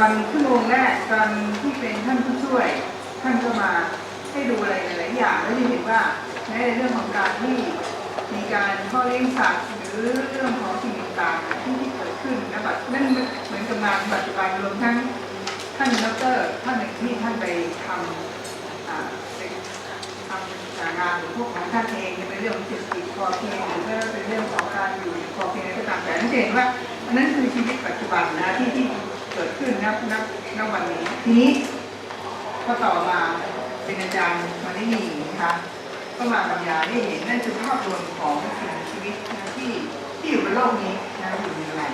อนชั่วโมงแรกตอนที่เป็นท่านผู้ช่วย ท่านก็มาให้ดูอะไรหลายๆอย่างแล้วจะเห็นว่าแม้ในเรื่องของการที่มีการพ่อเลี้ยงสัตว์หรือเรื่องของสิ่งต่างๆที่ที่เกิดขึ้นนะแบบนั่นเหมือนกับงานปัจจุบันรวมทั้งท่านดรท่านหนึ่งที่ท่านไปทำอ่าไปทำงานขอพวกของท่านเองเป็นเรื่องของเศรษฐกิจพอเพียงหรือว่าเป็นเรื่องของการอยู่พอเพียงอะไรก็ตามแต่นั่นเห็นว่าอันนั้นคือชีวิตปัจจุบันนะที่ที่ เกิดขึ้นณณณวันนี้ทีนี้ก็ต่อมาเป็นอาจารย์มาได้มีนะคะก็มาบรรยายให้เห็นนั่นคือภาพรวมของสิ่งมีชีวิตนะที่ที่อยู่บนโลกนี้นะอยู่ในอะไร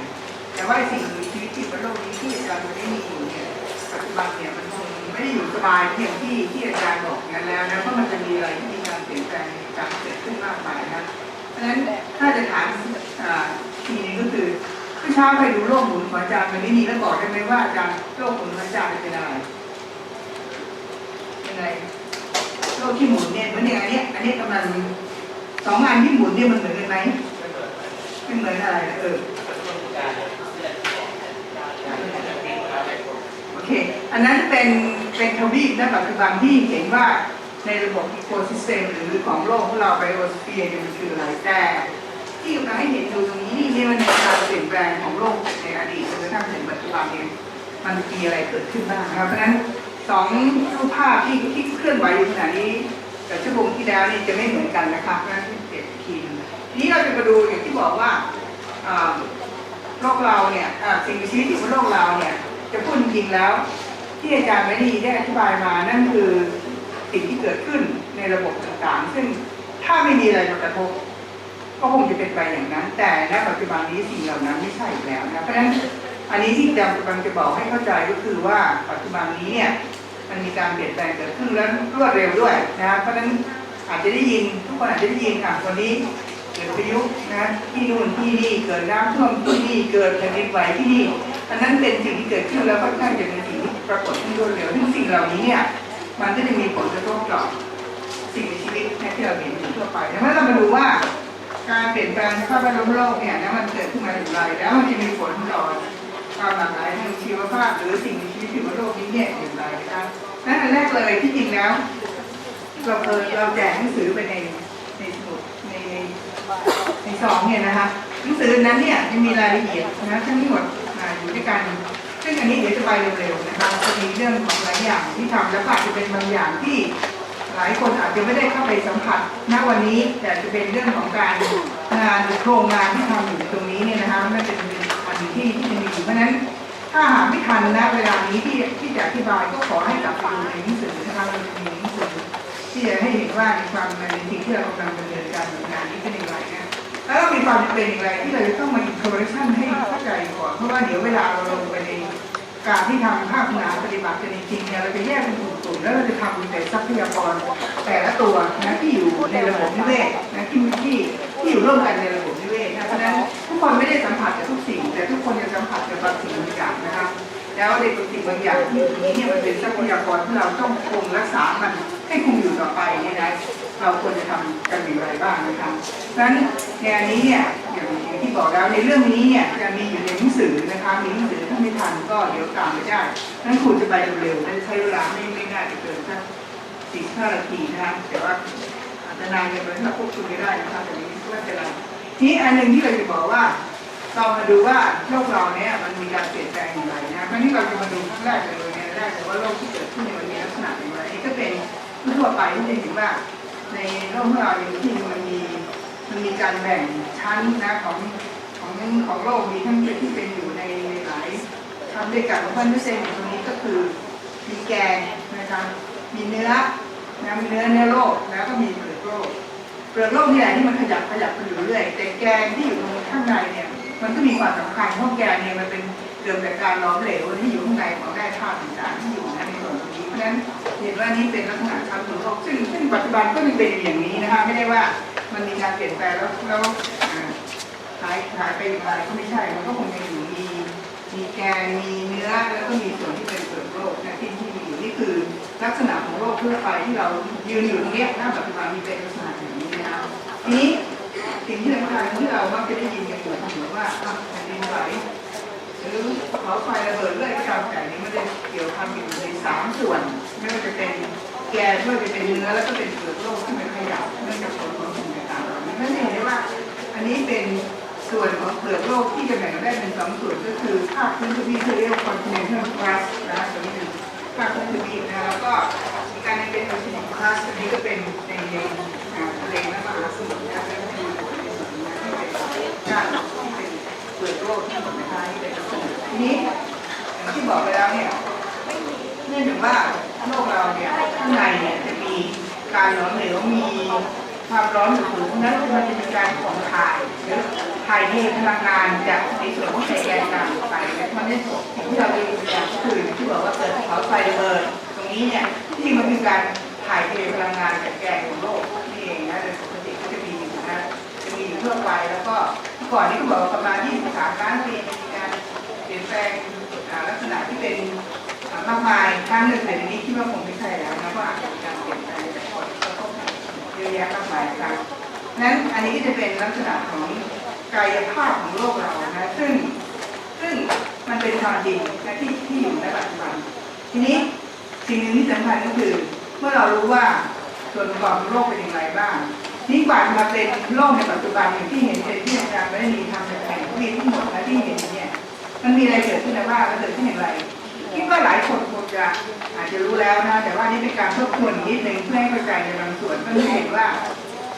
แต่ว่าสิ่งมีชีวิตที่อยู่บนโลกนี้ที่อาจารย์มาได้มีอยู่เนี่ยปัจจุบันเนี่ยมันคงไม่ได้อยู่สบายเพียงที่ที่อาจารย์บอกงั้นแล้วนะเพราะมันจะมีอะไรที่มีการเปลี่ยนแปลงการเกิดขึ้นมากมายนะเพราะฉะนั้นถ้าจะถามอ่าทีนึงก็คือ เมื่อเช้าไปดูโลกหมุนของอาจารย์มันไม่มีแล้วบอกได้ไหมว่าอาจารย์โลกหมุนของอาจารย์เป็นอะไรยังไงโลกที่หมุนเนี่ยเหมือนอย่างอันเนี้ยอันนี้กำลังสองอันที่หมุนเนี่ยมันเหมือนกันไหมไม่เหมือนอะไรเออโอเค อันนั้นเป็นเป็นทวีปณปัจจุบันที่เห็นว่าในระบบอีโคซิสเต็มหรือของโลกของเราไบโอสเฟียร์มันคืออะไรแต่ ที่กำลังให้เห็นอยู่ตรงนี้นี่นี่มันในการเปลี่ยนแปลงของโลกในอดีตจนกระทั่งถึงปัจจุบันเนี่ยมันมีอะไรเกิดขึ้นบ้างนะครับเพราะฉะนั้นสองรูปภาพที่ที่เคลื่อนไหวอยู่ขณะนี้กับชั่วโมงที่แล้วนี่จะไม่เหมือนกันนะครับนั่นเปรียบทีนทีนี้เราจะมาดูอย่างที่บอกว่าโลกเราเนี่ยสิ่งมีชีวิตที่บนโลกเราเนี่ยจะพูดจริงแล้ว ที่อาจารย์ไม่ดีได้อธิบายมานั่นคือสิ่งที่เกิดขึ้นในระบบต่างๆ ซึ่งถ้าไม่มีอะไรมากระทบ ก็คงจะเป็นไปอย่างนั้น แต่ณปัจจุบันนี้สิ่งเหล่านั้นไม่ใช่อีกแล้วนะเพราะฉะนั้นอันนี้ที่อาจารย์กำลังจะบอกให้เข้าใจก็คือว่าปัจจุบันนี้เนี่ยมันมีการเปลี่ยนแปลงเกิดขึ้นแล้วรวดเร็วด้วยนะเพราะฉะนั้นอาจจะได้ยินทุกคนอาจจะได้ยินอะวันนี้เกิดพายุนะที่นู่นที่นี่เกิดน้ำท่วมที่นี่เกิดแผ่นดินไหวที่นี่อันนั้นเป็นสิ่งที่เกิดขึ้นแล้วค่อนข้างจะเป็นสิ่งที่ปรากฏขึ้นรวดเร็วซึ่งสิ่งเหล่านี้เนี่ยมันก็จะมีผลกระทบต่อสิ่งมีชีวิตที่เราเห็นอยู่ทั่วไปดังนั้นเรามาดูว่า การเปลี่ยนแปลงสภาพแวดล้อมโลกเนี่ยนะมันเกิดขึ้นมาอย่างไร แล้วมันจะมีผลต่อความหลากหลายทางชีวภาพ หรือสิ่งมีชีวิตที่บนโลกนี้เนี่ยอย่างไรนะครับนั่นอันแรกเลยที่จริงแล้วเราเคยเราแจกหนังสือไปในในสมุดในในในซองเนี่ยนะคะหนังสือนั้นเนี่ยจะมีรายละเอียดนะทั้งหมดอ่าอยู่ด้วยกันซึ่งอันนี้เดี๋ยวจะไปเร็วๆนะคะจะมีเรื่องของหลายอย่างที่ทำแล้วก็อาจจะเป็นบางอย่างที่ ลายคนอาจจะไม่ได้เข้าไปสัมผัสณวันนี้ แต่จะเป็นเรื่องของการงานโครงงานที่ทำอยู่ตรงนี้เนี่ยนะคะน่าจะเป็นอันที่ที่จะมีอยู่เพราะฉะนั้นถ้าหากไม่ทันนะเวลานี้ที่ที่จะอธิบายก็ขอให้กลับไปดูในหนังสือนะคะเราจะมีหนังสือที่จะให้เห็นว่าในความในสิ่งที่เรากำลังดำเนินการงานนี้เป็นอย่างไรนะแล้วก็มีความเป็นอย่างไรที่เราจะต้องมาอินโทรเรชั่นให้เข้าใจก่อนเพราะว่าเดี๋ยวเวลาเราลงไปใน การที่ทำภาคงานปฏิบัติจริงๆเนี่ยเราจะแยกเป็นกลุ่มๆแล้วเราจะทำแต่ทรัพยากรแต่ละตัวนะที่อยู่ในระบบนิเวศนะที่ที่ที่อยู่ร่วมกันในระบบนิเวศนะเพราะฉะนั้นทุกคนไม่ได้สัมผัสกับทุกสิ่ง แต่ทุกคนจะสัมผัสกับบางสิ่งบางอย่างนะครับแล้วในสิ่งบางอย่างที่อยู่นี้เนี่ยมันเป็นทรัพยากรที่เราต้องคงรักษามันให้คงอยู่ต่อไปเนี่ยนะเราควรจะทำกันอย่างไรบ้างนะครับเพราะฉะนั้นในอันนี้เนี่ยอย่าง อย่บอกแล้วในเรื่องนี้เนี่ยจะมีอยู่ในหนังสือนะคะมีหนังสือถ้าไม่ทันก็เดี๋ยวตามไปได้นั้นคุณจะไปเร็วๆและใช้เวลาไม่ไม่น่าจะเกินสักสี่ห้านาทีนะคะแต่ว่าอาจจะนานเกินไปถ้าควบคุมไม่ได้นะคะแต่นี้ไม่เป็นไรทีนี้อันหนึ่งที่เราจะบอกว่าเรามาดูว่าโลกเราเนี่ยมันมีการเปลี่ยนแปลงอย่างไรนะครั้นี้เราจะมาดูครั้งแรกเลยเนี่ยแรกแต่ว่าโลกที่เกิดขึ้นในวันนี้ลักษณะอย่างไรนี่ก็เป็นทั่วไปที่จะเห็นว่าในโลกของเราอย่างที่มันมีมันมีการแบ่งชั้นนะของ ของของโลกมีทั้งที่เป็นอยู่ในหลายชั้นด้วยกันเพราะฉะนั้นเซนตรงนี้ก็คือมีแกนนะคะมีเนื้อนะมีเนื้อเนื้อโลกแล้วก็มีเปลือกโลกเปลือกโลกนี่แหละที่มันขยับขยับกันอยู่เรื่อยแต่แกนที่อยู่ตรงข้างในเนี่ยมันก็มีความสำคัญเพราะแกนเนี่ยมันเป็นเกิดจากการล้อมเหลวที่อยู่ข้างในของแร่ธาตุต่างๆที่อยู่ในส่วนตรงนี้เพราะฉะนั้นเห็นว่านี่เป็นลักษณะชั้นของโลกซึ่งซึ่งปัจจุบันก็ยังเป็นอย่างนี้นะคะไม่ได้ว่ามันมีการเปลี่ยนแปลงแล้วแล้ว หายหายไปอย่างไรก็ไม่ใช่ มันก็คงยังอยู่มีมีแกนมีเนื้อแล้วก็มีส่วนที่เป็นเปลือโลกนะที่ที่มีอยู่นี่คือลักษณะของโลกทั่วไปที่เรายืนอยู่ตรงเนี้ยณปัจจุบันมีเป็นลักษณะอย่างนี้นะคะทีนี้สิ่งที่สำคัญที่เรามักจะได้ยินกันอยู่เสมอว่าแผ่นดินไหวหรือเขาไฟระเบิดเรื่อยก็ตามแต่นี้มันจะเกี่ยวพันอยู่ในสามส่วน ไม่ว่าจะเป็นแกนไม่ว่าจะเป็นเนื้อแล้วก็เป็นเปลือกโลกที่มันขยับเนื่องจากผลของสิ่งต่างๆเหล่านี้นั่นเองได้ว่า อันนี้เป็น ส่วนของเปลือกโลกที่จะแบ่งได้เป็นสองส่วนก็คือภาคพื้นทวีปที่เรียกว่า continental crust นะตรงนี้เป็นภาคพื้นทวีปนะแล้วก็มีการในเป็น oceanic crust อันนี้ก็เป็นในในอ่าทะเลและมหาสมุทรนะก็คือในส่วนนี้ที่เป็นที่เป็นเปลือกโลกที่หมดนะคะที่เป็นสมุทรทีนี้อย่างที่บอกไปแล้วเนี่ยเนื่องจากว่าโลกเราเนี่ยข้างในเนี่ยจะมีการหลอมเหลวมีความร้อนสูงนั้นมันจะมีการของถ่ายหรือ ถ่ายเทพลังงานจากในส่วนของแกนกลางออกไปและมันได้ส่งสิ่งที่เราเรียนอย่างก็คือที่บอกว่าเกิดเขาไฟระเบิดตรงนี้เนี่ยที่มันคือการถ่ายเทพลังงานจากแกนของโลกนี่เองนะโดยปกติก็จะมีอยู่นะจะมีอยู่ทั่วไปแล้วก็เมื่อก่อนนี้ก็บอกว่าประมาณ 23 ล้านปีมีการเปลี่ยนแปลงลักษณะที่เป็นมากมายครั้งหนึ่งแต่ในนี้คิดว่าคงไม่ใช่แล้วนะเพราะอาจจะมีการเปลี่ยนแปลงจากคนก็ต้องเยอะแยะมากมายครับนั้นอันนี้ก็จะเป็นลักษณะของ กายภาพของโลกเรานะซึ่งซึ่งมันเป็นความจริงนะที่ที่อยู่ในปัจจุบันทีนี้สิ่งหนึ่งที่สำคัญก็คือ เมื่อเรารู้ว่าส่วนประกอบของโลกเป็นอย่างไรบ้างนี่กว่าจะมาเป็นโลกในปัจจุบันอย่างที่เห็นเป็นที่อาจารย์ไม่ได้มีทำจากแผนที่ทั้งหมดนะที่เห็นเนี่ยมันมีอะไรเกิดขึ้นนะบ้างและเกิดขึ้นอย่างไรคิดว่าหลายคนคงจะอาจจะรู้แล้วนะแต่ว่านี่เป็นการทบทวนนิดนึงเพื่อให้เข้าใจในบางส่วนก็เห็นว่า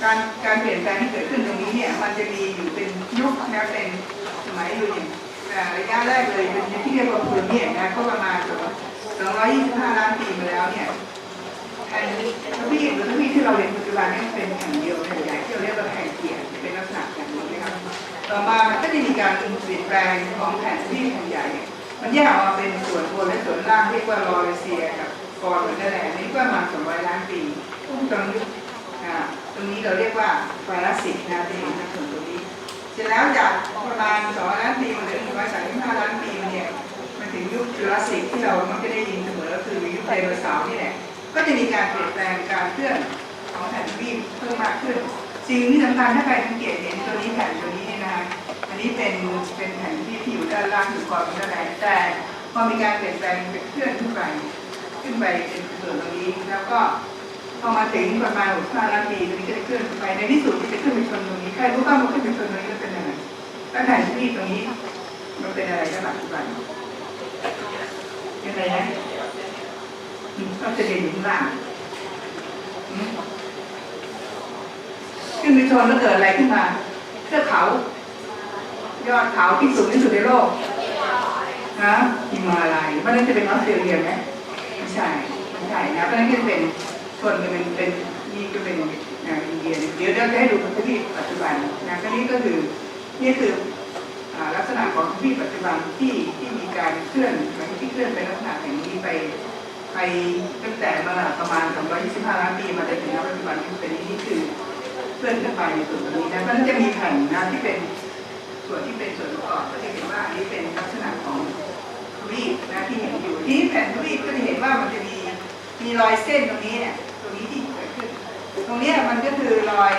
การการเปลี่ยนแปลงที่เกิดขึ้นตรงนี้เนี่ยมันจะมีอยู่เป็นยุคนะเป็นสมัยอยู่อย่างระยะแรกเลยเป็นที่เรียกว่าพูเมียนนะก็ประมาณ225 ล้านปีมาแล้วเนี่ยแผ่นทวีปหรือทวีปที่เราเห็นปัจจุบันนี้เป็นแผ่นเดียวแผ่นใหญ่ที่เราเรียกว่าแผ่นเกียร์เป็นลักษณะแบบนี้นะครับต่อมามันก็จะมีการเปลี่ยนแปลงของแผ่นทวีปแผ่นใหญ่ มันแยกออกมาเป็นส่วนบนและส่วนล่างเรียกว่าลอเรเซียกับกอร์หรือนั่นแหละนี่ก็ประมาณ200ล้านปีตรงนี้อ่า ตรงนี้เราเรียกว่าไฟรัสสิกนะที่เห็นในส่วนตรงนี้ เสร็จแล้วจากประมาณ2ล้านปีมาถึง135ล้านปีเนี่ยมันถึงยุคจูราสสิกที่เรามักจะได้ยินเสมอก็คือยุคไดโนเสาร์นี่แหละก็จะมีการเปลี่ยนแปลงการเคลื่อนของแผ่นทวีปเพิ่มมากขึ้น สิ่งที่สำคัญถ้าใครสังเกตเห็นตัวนี้แผ่นตัวนี้เนี่ยนะอันนี้เป็นเป็นแผ่นที่ที่อยู่ด้านล่างอยู่ก่อนเป็นอะไรแต่พอมีการเปลี่ยนแปลงเป็นเคลื่อนขึ้นไปขึ้นไปเป็นส่วนตรงนี้แล้วก็ พอมาถึงประมาณ65ล้านปีตรงนี้ก็จะเคลื่อนขึ้นไปในที่สุดที่จะขึ้นไปชนตรงนี้ใครรู้บ้างว่าขึ้นไปชนตรงนี้มันเป็นยังไงแล้วแผ่นที่ตรงนี้มันเป็นอะไรในปัจจุบันยังไงนะก็จะเด่นอยู่ข้างล่างขึ้นไปชนแล้วเกิดอะไรขึ้นมาเทือกเขา ยอดเขาที่สูงที่สุดในโลกนะฮิมาลัยเพราะนั้นจะเป็นออสเตรเลียไหมไม่ใช่ไม่ใช่นะเพราะนั้นก็จะเป็น ส่วนหนึ่งเป็นเป็นนี่ก็เป็นอินเดียเดี๋ยวเราจะให้ดูทวีปปัจจุบันนะก็นี้ก็คือนี่คือลักษณะของทวีปปัจจุบันที่ที่มีการเคลื่อนมาที่เคลื่อนไปลักษณะอย่างนี้ไปไปตั้งแต่มื่อประมาณ 225 ล้านปีมาจนถึงปัจจุบันที่เป็นนี่คือเคลื่อนขึ้นไปในส่วนตรงนี้นะเพราะฉะนั้นจะมีแผ่นนะที่เป็นส่วนที่เป็นส่วนประกอบก็จะเห็นว่าอันนี้เป็นลักษณะของทวีปนะที่เห็นอยู่ที่แผ่นทวีปก็จะเห็นว่ามันจะมีมีรอยเส้นตรงนี้เนี่ยตรงนี้ที่เกิดขึ้น ตรงนี้มันก็คือรอย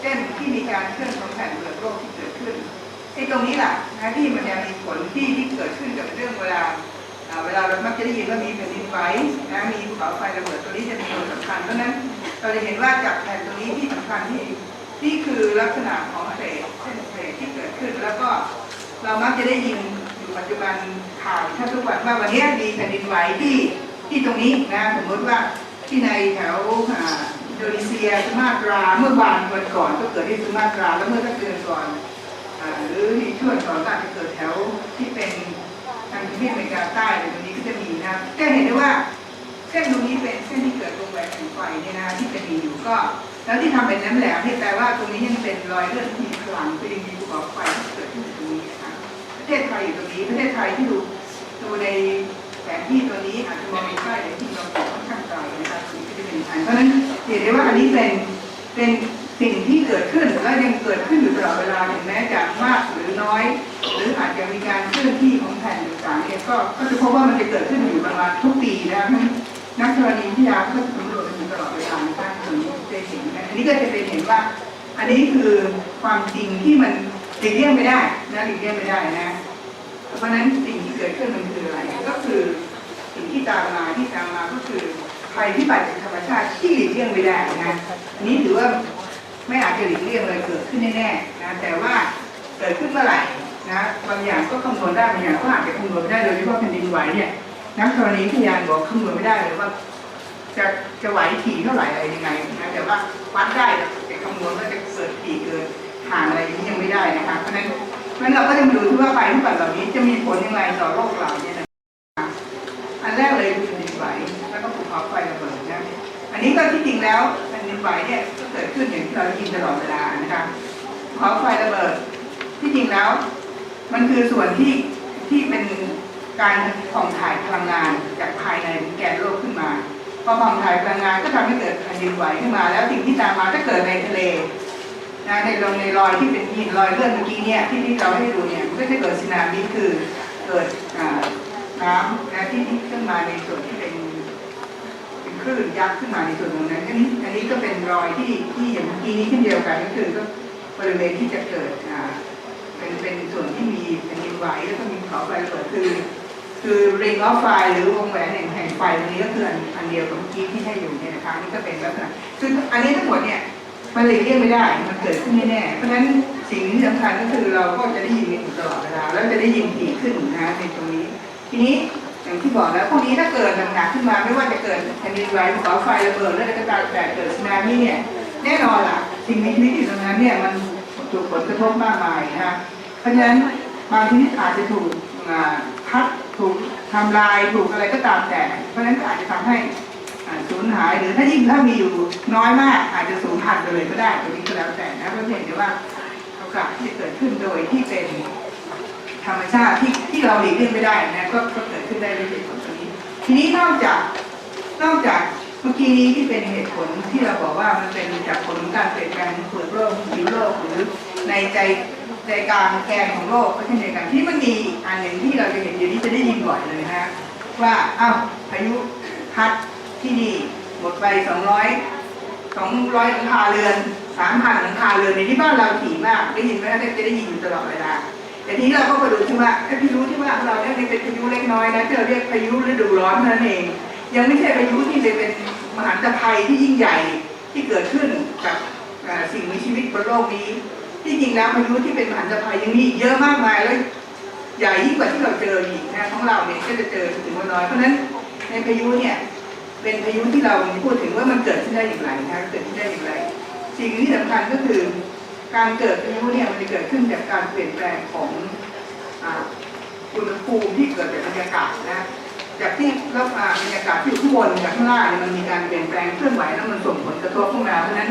เส้นที่มีการเคลื่อนของแผ่นเปลือกโลกที่เกิดขึ้นไอ้ตรงนี้แหละนะที่มันจะมีผลที่ที่เกิดขึ้นกับเรื่องเวลาเวลาเรามักจะได้ยินว่ามีแผ่นดินไหวนะมีภูเขาไฟระเบิดตัวนี้จะเป็นตัวสำคัญเพราะนั้นเราจะเห็นว่าจากแผ่นตรงนี้ที่สำคัญที่นี่คือลักษณะของเศษเส้นเศษที่เกิดขึ้น แล้วก็เรามักจะได้ยินอยู่ปัจจุบันข่าวถ้าทุกวันว่าวันนี้มีแผ่นดินไหวที่ที่ตรงนี้นะสมมติว่าที่ในแถวอ่า โดนีเซียสมาตราเมื่อวานวันก่อนก็เกิดที่สมาตราแล้วเมื่อสักเดือนก่อนหรือที่ช่วงก่อนก็อาจจะเกิดแถวที่เป็นทางทวีปอเมริกาใต้อะไรตรงนี้ก็จะมีนะจะเห็นได้ว่าเส้นตรงนี้เป็นเส้นที่เกิดวงแหวนแห่งไฟเนี่ยนะที่จะมีอยู่ก็ แล้วที่ทำเป็นน้ำแหลมนี่แปลว่าตรงนี้ยังเป็นรอยเลือดที่มีพลังคือยังมีภูเขาไฟที่เกิดขึ้นอยู่ตรงนี้นะคะประเทศไทยอยู่ตรงนี้ประเทศไทยที่ดูดูในแผนที่ตัวนี้อาจจะมองไม่ใช่ในที่เรา อยู่ค่อนะคะตรงนี้ก็จะเป็นทางเพราะฉะนั้นเห็นได้ว่าอันนี้เป็นเป็นสิ่งที่เกิดขึ้นและยังเกิดขึ้นอยู่ตลอดเวลาถึงแม้จะมากหรือน้อย หรืออาจจะมีการเคลื่อนที่ของแผ่นต่างๆเนี่ยก็ก็จะพบว่ามันจะเกิดขึ้นอยู่ประมาณทุกปีนะคะนักธรณีวิทยาก็สำรวจอยู่ตลอดเวลานะคะตรงจะเห็นนะอันนี้ก็จะเป็นเห็นว่า อันนี้คือความจริงที่มันหลีกเลี่ยงไม่ได้นะหลีกเลี่ยงไม่ได้นะ เพราะฉะนั้นสิ่งที่เกิดขึ้นมันคืออะไรก็คือสิ่งที่ตามมาที่ตามมาก็คือ ภัยพิบัติจากธรรมชาติที่หลีกเลี่ยงไม่ได้นะอันนี้ถือว่าไม่อาจจะหลีกเลี่ยงเลยเกิดขึ้นแน่ๆนะแต่ว่าเกิดขึ้นเมื่อไหร่นะบางอย่างก็คำนวณได้บางอย่างก็อาจจะคำนวณไม่ได้โดยเฉพาะแผ่นดินไหวเนี่ยนักธรณีวิทยาบอกคำนวณไม่ได้เลยว่า จะจะไหวถี่เท่าไหร่อะไรยังไงนะแต่ว่าวัดได้แต่คำนวณว่าจะเกิดถี่เกินห่างอะไรอย่างนี้ยังไม่ได้นะคะเพราะฉะนั้นเพราะนั้นเราก็จะมาดูที่ว่าภัยพิบัติเหล่านี้จะมีผลยังไงต่อโลกเราเนี่ยนะคะอันแรกเลย นนี้ก็ที่จริงแล้วแผ่นดินไหวเนี่ยก็เกิดขึ้นอย่างที่เราได้ยินตลอดเวลานะคะภูเขาไฟระเบิดที่จริงแล้ว มันคือส่วนที่ที่เป็นการผ่องถ่ายพลังงานจากภายในแกนโลกขึ้นมาพอผ่องถ่ายพลังงานก็ทำให้เกิดแผ่นดินไหวขึ้นมา แล้วสิ่งที่ตามมาถ้าเกิดในทะเลนะในลงในรอยที่เป็นหินรอยเลื่อนเมื่อกี้เนี่ยที่ที่เราให้ดูเนี่ยมันก็จะเกิดสึนามิคือเกิดน้ำนะที่ที่ขึ้นมาในส่วนที่เป็น คลื่นยักษ์ขึ้นมาในส่วนตรงนั้นอันนี้อันนี้ก็เป็นรอยที่ที่อย่างเมื่อกี้นี้เช่นเดียวกันก็คือก็บริเวณที่จะเกิดอ่าเป็นเป็นส่วนที่มีแผ่นดินไหวแล้วก็มีเขาไฟระเบิดคือคือ ring of fire หรือวงแหวนแห่งแห่งไฟตรงนี้ก็คืออันอันเดียวกับเมื่อกี้ที่ให้อยู่เนี่ยนะคะนี่ก็เป็นลักษณะคืออันนี้ทั้งหมดเนี่ยมันหลีกเลี่ยงไม่ได้มันเกิดขึ้นแน่ๆเพราะฉะนั้นสิ่งที่สำคัญก็คือเราก็จะได้ยินกันอยู่ตลอดเวลาแล้วจะได้ยินถี่ขึ้นนะในตรงนี้ ทีนี้ อย่างที่บอกแล้วพวกนี้ถ้าเกิดหนักๆขึ้นมาไม่ว่าจะเกิดแผ่นดินไหวภูเขาไฟระเบิดหรืออะไรก็ตามแต่เกิดสึนามิเนี่ยแน่นอนล่ะสิ่งมีชีวิตอยู่ตรงนั้นเนี่ยมันถูกผลกระทบมากมายนะเพราะฉะนั้นบางทีอาจจะถูกพัดถูกทำลายถูกอะไรก็ตามแต่ เพราะฉะนั้นก็อาจจะทำให้สูญหายหรือถ้ายิ่งถ้ามีอยู่น้อยมาก อาจจะสูญพันธุ์ไปเลยก็ได้ตรงนี้ก็แล้วแต่นะเพราะเห็นได้ว่าโอกาสที่จะเกิดขึ้นโดยที่เป็น ธรรมชาติที่ที่เราหลีกเลี่ยงไม่ได้นะก็ก็เกิดขึ้นได้ด้วยเหตุผลตรงนี้ ทีนี้นอกจากนอกจากเมื่อกี้นี้ที่เป็นเหตุผลที่เราบอกว่ามันเป็นจากผลของการเปลี่ยนแปลงของเปลือกโลกผิวโลกหรือในใจใจกลางแกนของโลกก็เช่นเดียวกันที่มันมีอันหนึ่งที่เราจะเห็นอยู่นี้จะได้ยินบ่อยเลยนะฮะว่าอ้าวพายุพัดที่นี่หมดไปสองร้อยสองร้อยหลังคาเรือนสามพันหลังคาเรือนในที่บ้านเราถี่มากได้ยินไหมจะได้ยินอยู่ตลอดเวลา แต่ทีนี้เราก็มาดูที่ว่าไอ้พายุที่ว่าเราเนี่ยเป็นพายุเล็กน้อยนะที่เราเรียกพายุฤดูร้อนนั้นเอง ยังไม่ใช่พายุที่จะเป็นมหันตภัยที่ยิ่งใหญ่ที่เกิดขึ้นกับสิ่งมีชีวิตบนโลกนี้ ที่จริงแล้วพายุที่เป็นมหันตภัยยังมีอีกเยอะมากมายแล้วใหญ่ยิ่งกว่าที่เราเจออีกนะของเราเนี่ยก็จะเจอถึงว่าน้อยเพราะฉะนั้นในพายุเนี่ยเป็นพายุที่เราพูดถึงว่ามันเกิดขึ้นได้อย่างไรนะเกิดขึ้นได้อย่างไร สิ่งที่สำคัญก็คือ การเกิดพายุเนี่ยมันจะเกิดขึ้นจากการเปลี่ยนแปลงของอุณหภูมิที่เกิดจากบรรยากาศนะจากที่รับมาบรรยากาศที่อยู่ข้างบนกับข้างล่างเนี่ยมันมีการเปลี่ยนแปลงเคลื่อนไหวแล้วมันส่งผลกระทบเข้ามาเพราะฉะนั้น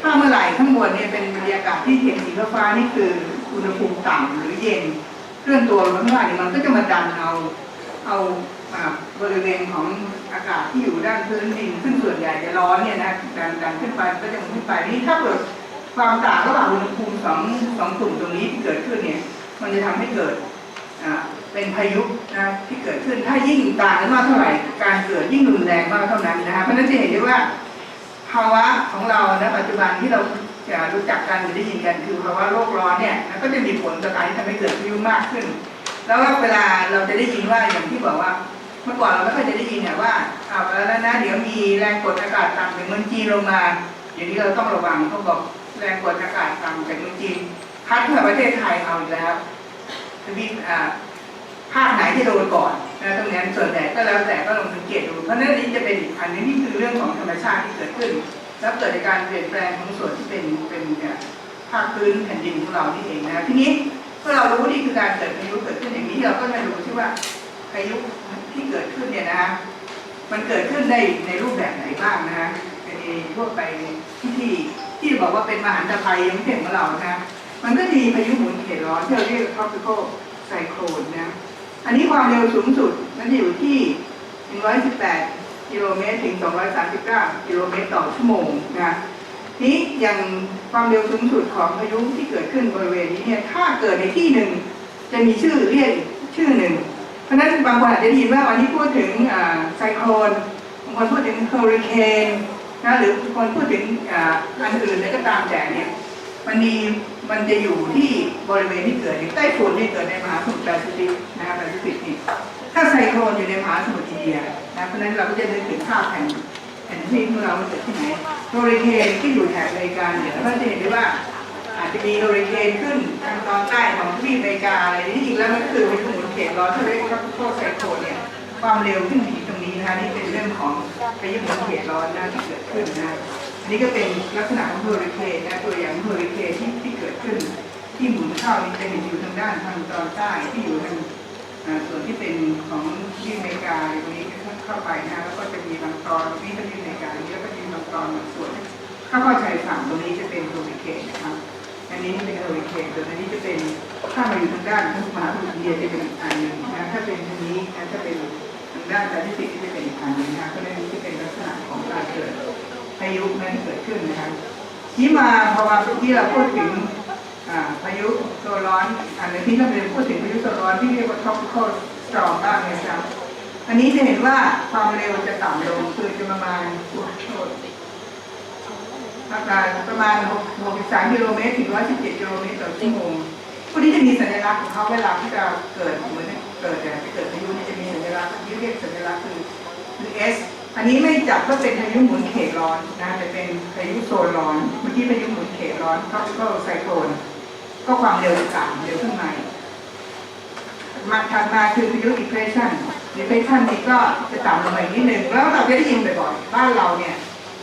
ถ้าเมื่อไหร่ข้างบนเนี่ยเป็นบรรยากาศที่เห็นสีฟ้านี่คืออุณหภูมิต่ำหรือเย็นเคลื่อนตัวลงข้างล่างเนี่ยมันก็จะมาดันเอาเอาบริเวณของอากาศที่อยู่ด้านพื้นดินซึ่งส่วนใหญ่จะร้อนเนี่ยนะดันดันขึ้นไปก็จะมุนขึ้นไปนี่ถ้าเกิด ความต่างระหว่างอุณหภูมิสองสองกลุ่มตรงนี้ที่เกิดขึ้นเนี่ย มันจะทำให้เกิดอ่าเป็นพายุนะที่เกิดขึ้นถ้ายิ่งต่างกันมากเท่าไหร่การเกิดยิ่งรุนแรงมากเท่านั้นนะคะเพราะฉะนั้นจะเห็นได้ว่า ภาวะของเราณปัจจุบันที่เราจะรู้จักกันหรือได้ยินกันคือภาวะโลกร้อนเนี่ยก็จะมีผลต่อการที่ทำให้เกิดพายุมากขึ้น แล้วเวลาเราจะได้ยินว่าอย่างที่บอกว่า เมื่อก่อนเราไม่ค่อยจะได้ยินเนี่ยว่าเอาแล้วนะเดี๋ยวมีแรงกดอากาศต่ำจากเมืองจีนลงมาอย่างนี้เราต้องระวังเขาบอก แรงกดอากาศต่ำจากเมืองจีนพัดเข้าประเทศไทยเอาอีกแล้วที่ภาคไหนที่โดนก่อนนะตรงนั้นส่วนใหญ่ก็แล้วแต่ก็ลองสังเกตดู เพราะนั้นนี่จะเป็นอีกอันนึงนี่คือเรื่องของธรรมชาติที่เกิดขึ้น แล้วเกิดจากการเปลี่ยนแปลงของส่วนที่เป็นเป็นเนี่ยภาคพื้นแผ่นดินของเรานี่เองนะทีนี้เมื่อเรารู้นี่คือการเกิดพายุเกิดขึ้นอย่างนี้เราก็จะรู้ที่ว่าพายุที่เกิดขึ้นเนี่ยนะมันเกิดขึ้นในในรูปแบบไหนบ้างนะฮะในทั่วไปที่ที่ ที่บอกว่าเป็นมหันตภัยยังไม่ถึงของเรานะมันก็จะมีพายุหมุนเขตร้อนที่เราเรียก tropical cyclone นะอันนี้ความเร็วสูงสุดมันอยู่ที่ 118 กิโลเมตรถึง 239 กิโลเมตรต่อชั่วโมงนะนี้อย่างความเร็วสูงสุดของพายุที่เกิดขึ้นบริเวณนี้เนี่ยถ้าเกิดในที่หนึ่งจะมีชื่อเรียกชื่อหนึ่ง เพราะฉะนั้นบางคนอาจจะได้ยินว่าวันนี้พูดถึงไซโคลนบางคนพูดถึงเฮอริเคน นะหรือคนพูดถึงอ,อันอื่นแล้วก็ตามแต่เนี่ยมันมีมันจะอยู่ที่บริเวณที่เกิดอย่างใต้ฝุ่นที่เกิดในมหาสมุทรแปซิฟิกนะครับแปซิฟิกนี่ถ้าไซโครนอยู่ในมหาสมุทรอินเดียนะเพราะนั้นเราก็จะนึกถึงภาพแผ่นแผ่นที่ของเรามันเกิดที่ไหนโฮริเคนที่อยู่แถบอเมริกาเหนือเราจะเห็นได้ว่าอาจจะมีโฮริเคนขึ้นทางตอนใต้ของทวีปอเมริกาอะไรนี่จริงแล้วมันคือเป็นหมุนเขตร้อนที่เรียกว่าโคไซโครนเนี่ยความเร็วขึ้นอยู่ต นี้นะคะนี่เป็นเรื่องของพายุหมุนเขตร้อนนะที่เกิดขึ้นนะนนี้ก็เป็นลักษณะของเฮอริเคนนะตัวอย่างเฮอริเคนที่ที่เกิดขึ้น ที่หมุนเข้านี่จะเห็นอยู่ทางด้านทางตอนใต้ที่อยู่ทางส่วนที่เป็นของที่อเมริกาตรงนี้เข้าไปนะแล้วก็จะมีบางตอนที่ประเทศอเมริกาอย่างนี้แล้วก็จะมีบางตอนบางส่วนถ้าเข้าชายฝั่งตรงนี้จะเป็นเฮอริเคนนะครับอันนี้เป็นเฮอริเคนส่วนอันนี้จะเป็นถ้ามาอยู่ทางด้านทางมหาสมุทรอินเดียจะเป็นอีกอันหนึ่งนะถ้าเป็นทางนี้นะถ้าเป็น ด้านแปซิฟิกจะเป็นอีกอันหนึ่งนะก็เลยนี่จะเป็นลักษณะของการเกิดพายุนั้นเกิดขึ้นนะคะที่มาพอมาเมื่อกี้เราพูดถึงพายุโซนร้อน อันนี้ที่เราเรียนพูดถึงพายุโซนร้อนที่เรียกว่า tropical storm บ้างนะครับอันนี้จะเห็นว่าความเร็วจะต่ำลงคือจะประมาณโอ้โทษประมาณประมาณ 63 กิโลเมตรถึง 117 กิโลเมตรต่อชั่วโมงพวกนี้จะมีสัญลักษณ์ของเขาเวลาที่จะเกิดเหมือนเกิดเนี่เกิดพายุนี่จะมี ลักษณ์ที่เรียกสัญลักษณ์คือคือ S อันนี้ไม่จับว่าเป็นพายุหมุนเขตร้อนนะแต่เป็นพายุโซนร้อน เมื่อกี้พายุหมุนเขตร้อน tropical cyclone ก็ความเร็วต่ำเร็วขึ้นมามาถัดมาคือพายุ depression depression นี่ก็จะต่ำลงมาอีกนิดนึงแล้วเราจะได้ยินบ่อยๆบ้านเราเนี่ย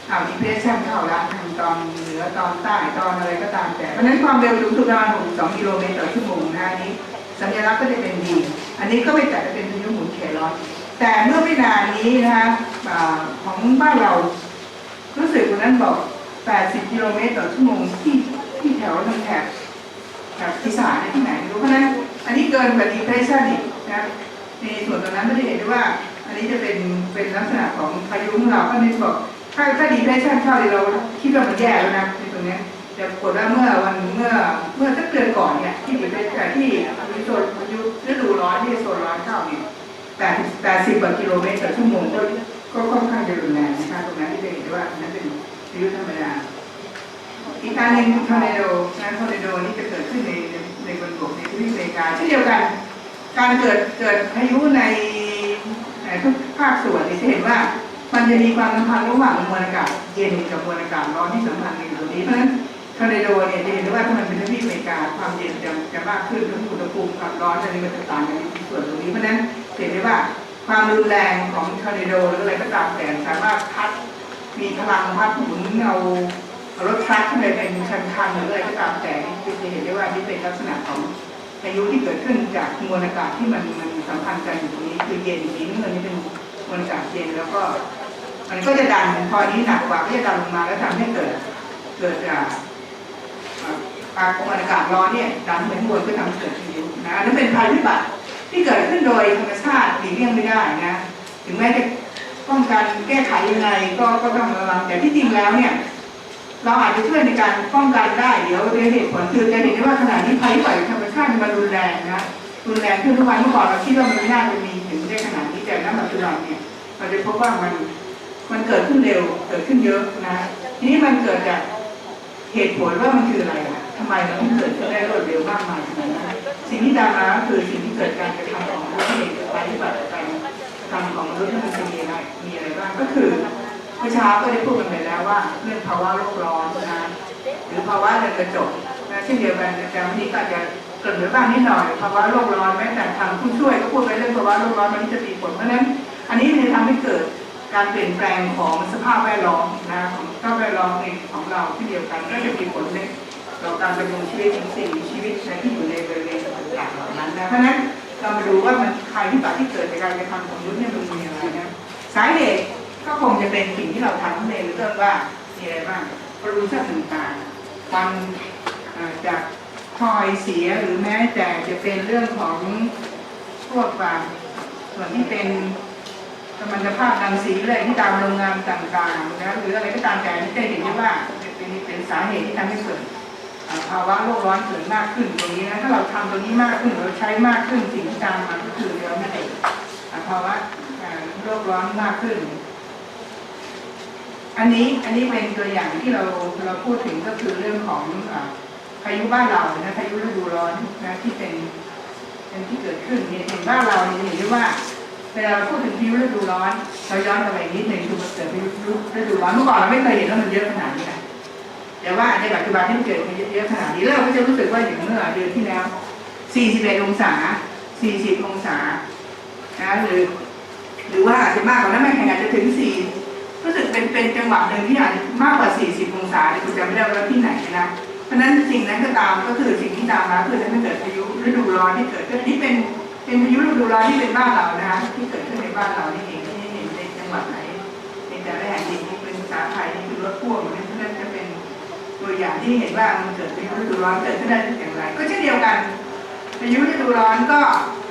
อ้าว depression เข้าละทางตอนเหนือตอนใต้ตอนอะไรก็ตามแต่เพราะฉะนั้นความเร็วสูงสุดประมาณ62กิโลเมตรต่อชั่วโมงนะอันนี้สัญลักษณ์ก็จะเป็นดี อันนี้ก็ไม่จัดว่าเป็นพายุหมุน เขตร้อนแต่เมื่อไม่นานนี้นะคะของบ้านเรารู้สึกวันนั้นบอก 80 กิโลเมตรต่อชั่วโมงที่ที่แถวทางแถบแถบอีสานี่ที่ไหนรู้เพราะนั้นอันนี้เกินกว่า depression อีกนะในส่วนตรงนั้นไม่ได้เห็นด้ว่า อันนี้จะเป็นเป็นลักษณะของพายุของเราก็นึกบอกถ้าถ้า depression เข้าเนี่ยเราคิดว่ามันแย่แล้วนะในตรงนี้แต่ปรากฏว่าเมื่อวันเมื่อเมื่อสักเดือนก่อนเนี่ยที่ depression ที่พายุโซนพายุฤดูร้อนที่โซนร้อนเข้าเนี่ย 80 80กว่ากิโลเมตรต่อชั่วโมงก็ก็ค่อนข้างจะรุนแรงนะคะตรงนั้นที่จะเห็นได้ว่านั้นเป็นพายุธรรมดาอีกการหนึ่งคือทอร์นาโดนะทอร์นาโดนี่จะเกิดขึ้นในในบนบกในทวีปอเมริกาเช่นเดียวกัน การเกิดเกิดพายุในในทุกภาคส่วนนี่จะเห็นว่ามันจะมีความสัมพันธ์ระหว่างมวลอากาศเย็นกับมวลอากาศร้อนที่สัมพันธ์กันอยู่ตรงนี้เพราะฉะนั้นทอร์นาโดเนี่ยจะเห็นได้ว่าถ้ามันเป็นทวีปอเมริกาความเย็นจะจะมากขึ้นแล้วอุณหภูมิความร้อนอะไรมันจะต่างกันในส่วนตรงนี้เพราะฉะนั้น เห็นได้ว่าความรุนแรงของทอร์นาโดหรืออะไรก็ตามแต่สามารถพัดมีพลังพัดหมุนเอารถทรัคขึ้นไปเป็นชันๆหรืออะไรก็ตามแต่นี่จะเห็นได้ว่านี่เป็นลักษณะของพายุที่เกิดขึ้นจากมวลอากาศที่มันมันสัมพันธ์กันอยู่ตรงนี้คือเย็นสีน้ำเงินนี่เป็นมวลอากาศเย็นแล้วก็มันก็จะดันพอนี้หนักกว่าก็จะดันลงมาแล้วทำให้เกิดเกิดอ่าอากาศอากาศร้อนเนี่ยดันเหมือนบนก็ทำให้เกิดพายุนะอันนั้นเป็นภัยพิบัติ ที่เกิดขึ้นโดยธรรมชาติหลีกเลี่ยงไม่ได้นะถึงแม้จะป้องกันแก้ไขยังไงก็ก็ต้องระวังแต่ที่จริงแล้วเนี่ย เราอาจจะช่วยในการป้องกันได้เดี๋ยวด้วยเหตุผลคือจะเห็นได้ว่าขณะนี้ภัยพิบัติธรรมชาติมันรุนแรงนะรุนแรงขึ้นทุกวันเมื่อก่อนเราคิดว่ามันไม่น่าจะมีถึงได้ขนาดนี้แต่ณปัจจุบันเนี่ยเราจะพบว่ามันมันเกิดขึ้นเร็วเกิดขึ้นเยอะนะทีนี้มันเกิดจากเหตุผลว่ามันคืออะไรอะ ทำไมมันถึงเกิดขึ้นได้รวดเร็วมากมายขนาดนั้นสิ่งที่ตามมาก็คือสิ่งที่เกิดการกระทำของมนุษย์เองไปฏิบัติการกระทำของมนุษย์ที่มันจะมีอะไรมีอะไรบ้างก็คือเมื่อเช้าก็ได้พูดกันไปแล้วว่าเรื่องภาวะโลกร้อนนะหรือภาวะเรือนกระจกนะเช่นเดียวกันอาจารย์วันนี้ก็อาจจะเกิดไว้บ้างนิดหน่อยภาวะโลกร้อนแม้แต่ทางผู้ช่วยก็พูดไปเรื่องภาวะโลกร้อนมันจะมีผลเพราะฉะนั้น อันนี้มันจะทำให้เกิดการเปลี่ยนแปลงของสภาพแวดล้อมนะของสภาพแวดล้อมเองของเราที่เดียวกันก็จะมีผลใน ต่อการดำรงชีวิตของสิ่งมีชีวิตในที่อยู่ในบริเวณต่างๆเหล่านั้นนะเพราะนั้นเรามาดูว่ามันภัยพิบัติที่เกิดจากการกระทำของมนุษย์เนี่ยมันมีอะไรนะสาเหตุก็คงจะเป็นสิ่งที่เราทำนั่นเองเรื่องว่ามีอะไรบ้างปรุชันต่างๆความจากทอยเสียหรือแม้แต่จะเป็นเรื่องของพวกแบบส่วนที่เป็นกัมมันภาพรังสีเลยที่ตามโรงงานต่างๆนะหรืออะไรก็ตามแต่ที่จะเห็นได้ว่าเป็นเป็นสาเหตุที่ทำให้เกิด ภาวะโลกร้อนเกิดมากขึ้นตรงนี้นะถ้าเราทำตรงนี้มากขึ้นเราใช้มากขึ้นสิ่งที่ตามมาก็คือเราไม่ได้อ่าภาวะโลกร้อนมากขึ้น อันนี้อันนี้เป็นตัวอย่างที่เราเราพูดถึงก็คือเรื่องของพายุบ้านเรานะพายุฤดูร้อนนะที่เป็นเป็นที่เกิดขึ้นเนี่ยเห็นบ้านเราเนี่ยเห็นได้ว่าเวลาเราพูดถึงพายุฤดูร้อนเราย้อนกลับไปนิดหนึ่งคือมันเกิดพายุฤดูร้อนเมื่อก่อนเราไม่เคยเห็นว่ามันเยอะขนาดนี้นะ แต่ว่าในปัจจุบันที่มันเกิดเยอะขนาดนี้แล้วเราก็จะรู้สึกว่าอย่างเมื่อเดือนที่แล้ว 41 องศา 40 องศานะหรือหรือว่าอาจจะมากกว่านั้นไม่แข่งอาจจะถึง 4 รู้สึกเป็นเป็นจังหวะหนึ่งที่อาจจะมากกว่า 40 องศาแต่คุณจำไม่ได้ว่าที่ไหนนะเพราะนั้นสิ่งนั้นก็ตามก็คือสิ่งที่ตามมาคือทำให้เกิดพายุฤดูร้อนที่เกิดขึ้นนี่เป็นเป็นพายุฤดูร้อนที่เป็นบ้านเรานะคะที่เกิดขึ้นในบ้านเรานี่เองที่เห็นในจังหวัดไหนในแต่ละแห่งนี่เป็นภาษาไทยนี่คือรถพ่วงนะฉะนั้นจะเป็น ตัวอย่างที่เห็นว่ามันเกิดพายุฤดูร้อนเกิดขึ้นได้อย่างไร ก็เช่นเดียวกันพายุฤดูร้อนก็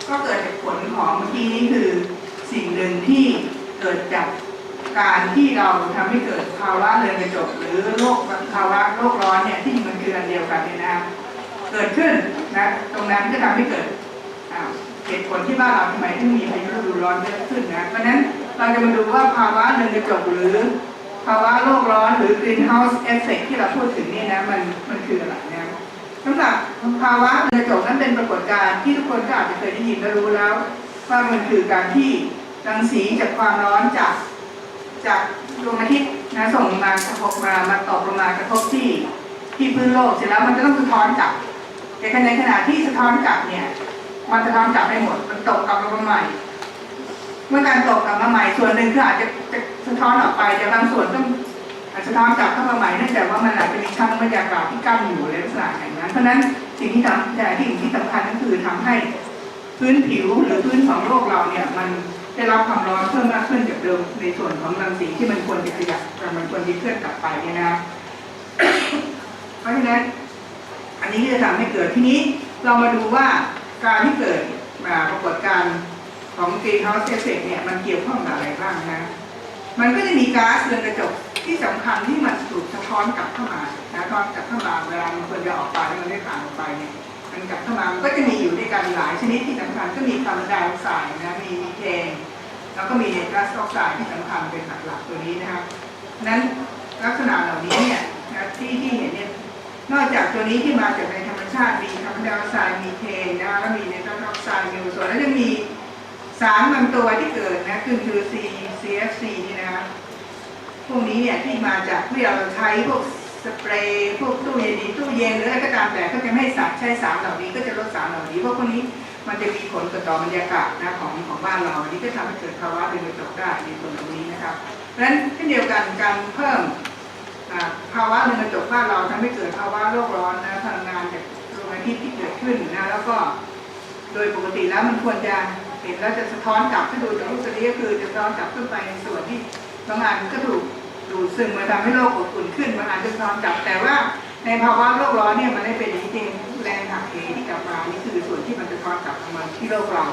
ก็เกิดจากผลของเมื่อกี้นี้คือสิ่งหนึ่งที่เกิดจากการที่เราทำให้เกิดภาวะเรือนกระจกหรือโรคภาวะโลกร้อนเนี่ยที่มันคืออันเดียวกันเนี่ยนะเกิดขึ้นนะตรงนั้นก็ทำให้เกิดเหตุผลที่บ้านเราทำไมถึงมีพายุฤดูร้อนเยอะขึ้นนะเพราะฉะนั้นเราจะมาดูว่าภาวะเรือนกระจกหรือ ภาวะโลกร้อนหรือ greenhouse effect ที่เราพูดถึงนี่นะมันมันคืออะไรนะสำหรับภาวะกระจกนั้นเป็นปรากฏการณ์ที่ทุกคนก็อาจจะเคยได้ยินและรู้แล้ว ว่ามันคือการที่รังสีจากความร้อนจากจากดวงอาทิตย์นะส่งมากระทบมามาตกลงมากระทบที่ที่พื้นโลกเสร็จแล้วมันจะต้องสะท้อนกลับแต่ในขณะที่สะท้อนกลับเนี่ยมันสะท้อนกลับไม่หมดมันตกกลับลงมาใหม่ เมื่อการตกกลับมาใหม่ส่วนหนึ่งคืออาจจะจะสะท้อนออกไปแต่บางส่วนต้องอาจจะทำกลับเข้ามาใหม่เนื่องจากว่ามันอาจจะมีชั้นบรรยากาศที่กั้นอยู่ในลักษณะอย่างนั้นเพราะนั้นสิ่งที่ทำแต่ที่สิ่งที่สำคัญก็คือทำให้พื้นผิวหรือพื้นของโลกเราเนี่ยมันได้รับความร้อนเพิ่มมากขึ้นจากเดิมในส่วนของรังสีที่มันควรจะขยับแต่มันควรจะเคลื่อนกลับไปเนี่ยนะเพราะฉะนั้นอันนี้ก็จะทำให้เกิดทีนี้เรามาดูว่าการที่เกิดปรากฏการณ์ ของ greenhouse effect เนี่ยมันเกี่ยวข้องกับอะไรบ้างนะมันก็จะมีก๊าซเรือนกระจกที่สำคัญที่มันถูกสะท้อนกลับเข้ามานะตอนกลับเข้ามาเวลามันควรจะออกไปแล้วมันได้ผ่านออกไปเนี่ยมันกลับเข้ามามันก็จะมีอยู่ด้วยกันหลายชนิดที่สำคัญก็มีคาร์บอนไดออกไซด์นะมีมีเทนแล้วก็มีไนตรัสออกไซด์ที่สำคัญเป็นหลักๆตัวนี้นะครับนั้นลักษณะเหล่านี้เนี่ยนะที่ที่เห็นเนี่ยนอกจากตัวนี้ที่มาจากในธรรมชาติมีคาร์บอนไดออกไซด์มีเทนนะแล้วมีไนตรัสออกไซด์มีโอโซนแล้วยังมี สารบางตัวที่เกิดนะคือคือ C CFC นี่นะครับพวกนี้เนี่ยที่มาจากที่เราใช้พวกสเปรย์พวกตู้เย็นตู้เย็นหรืออะไรก็ตามแต่ก็จะไม่ให้สารใช้สารเหล่านี้ก็จะลดสารเหล่านี้เพราะพวกนี้มันจะมีผลต่อบรรยากาศนะของของบ้านเราอันนี้ก็ทำให้เกิดภาวะเรือนกระจกได้ในส่วนตรงนี้นะครับเพราะฉะนั้นเช่นเดียวกันการเพิ่มภาวะเรือนกระจกบ้านเราทำให้เกิดภาวะโลกร้อนนะพลังงานจากดวงอาทิตย์ที่เกิดขึ้นนะแล้วก็โดยปกติแล้วมันควรจะ เห็นแล้วจะสะท้อนกลับถ้าดูจากรูปตัวนี้ก็คือจะสะท้อนกลับขึ้นไปในส่วนที่บางอันก็ถูกดูดซึมมาทำให้โลกอบอุ่นขึ้นบางอันจะสะท้อนกลับแต่ว่าในภาวะโลกร้อนเนี่ยมันได้เป็นจริงแรงหักเหที่กลับมานี่คือส่วนที่มันจะสะท้อนกลับมาที่โลกเรา